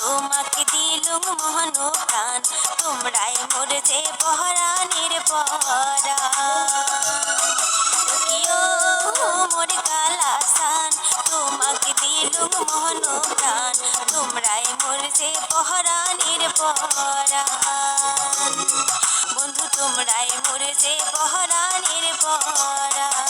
তোমাকে দিলুম মহন প্রাণ তোমরাই মোর যে বহরানের বহরা মোর কালাসান তোমাকে দিলুম মহন প্রাণ তোমরাই মোর যে বহরানের বহরান বন্ধু, তোমরাই মোর যে পহরা বহরা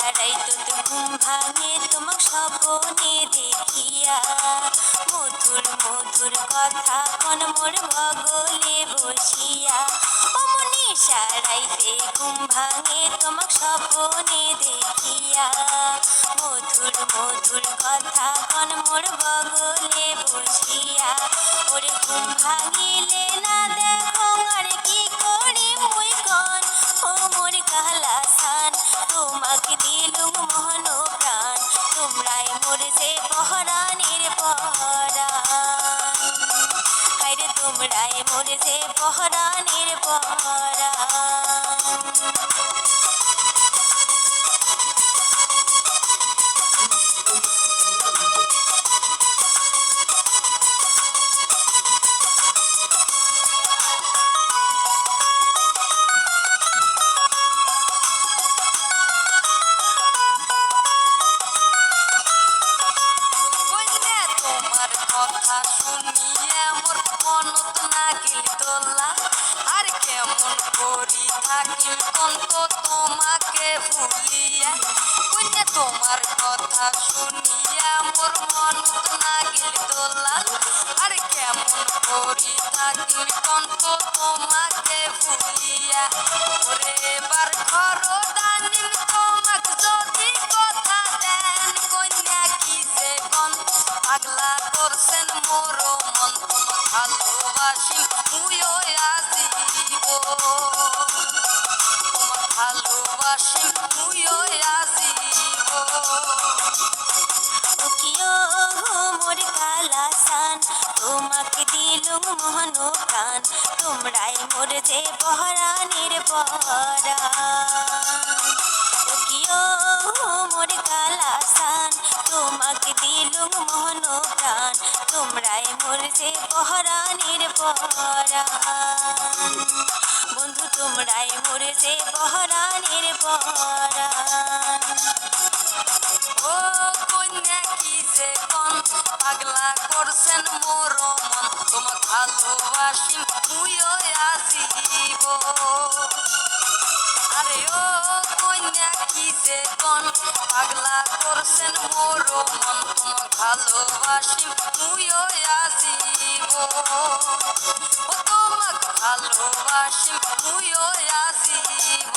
সারাই তো ঘুম ভাঙে তোমাক স্বপনে দেখিয়া। মধুর মধুর কথা কোন মোর বগলে বসিয়া। অমনি সারাইতে ঘুম ভাঙে তোমাক স্বপনে দেখিয়া। মধুর মধুর কথা কোন মোর বগলে বসিয়া। ওরে ঘুম ভাঙিলে না দেখো আর কি করি মুই যে পহরানের পহরান হাইরে তোমরাই মোর যে পহরানের পহরান কথা শুনিয়ে মোর মনত নাগিল তোলা আর কেমন করি থাকিম কন্ত তোমাকে ভুলিয়া। কইলে তোমার কথা শুনিয়া মোর মনত নাগিল তোলা আর কেমন করি থাকিম কন্ত তোমাকে ভুলিয়া। ওরে এবার ঘর দানিম তোমাক যদি কথা দেন কন্যা কি যে কন? পাগলা ভালোবাসি মুইও আসিব তোমাক ভালোবাসি মুইও আসিব মোর কালা সান তোমাকে দিলুম মোহন প্রাণ তোমরাই মোর যে পহরানের পরাণ তোমাকে দিলুম মোহন প্রাণ তোমরাই মোর যে পহরানের পরাণ। বন্ধু, তোমরাই মোর যে পহরানের পরাণ। ও কন্যা, কি যে কন পাগলা করছেন মোর মন তোমাক ভালোবাসি মুইও আসিব আরে ও বাসিতে কন, পাগলা করছেন মোর মন তোমাক ভালোবাসি মুইও আসিব ও তোমাক ভালোবাসি মুইও আসিব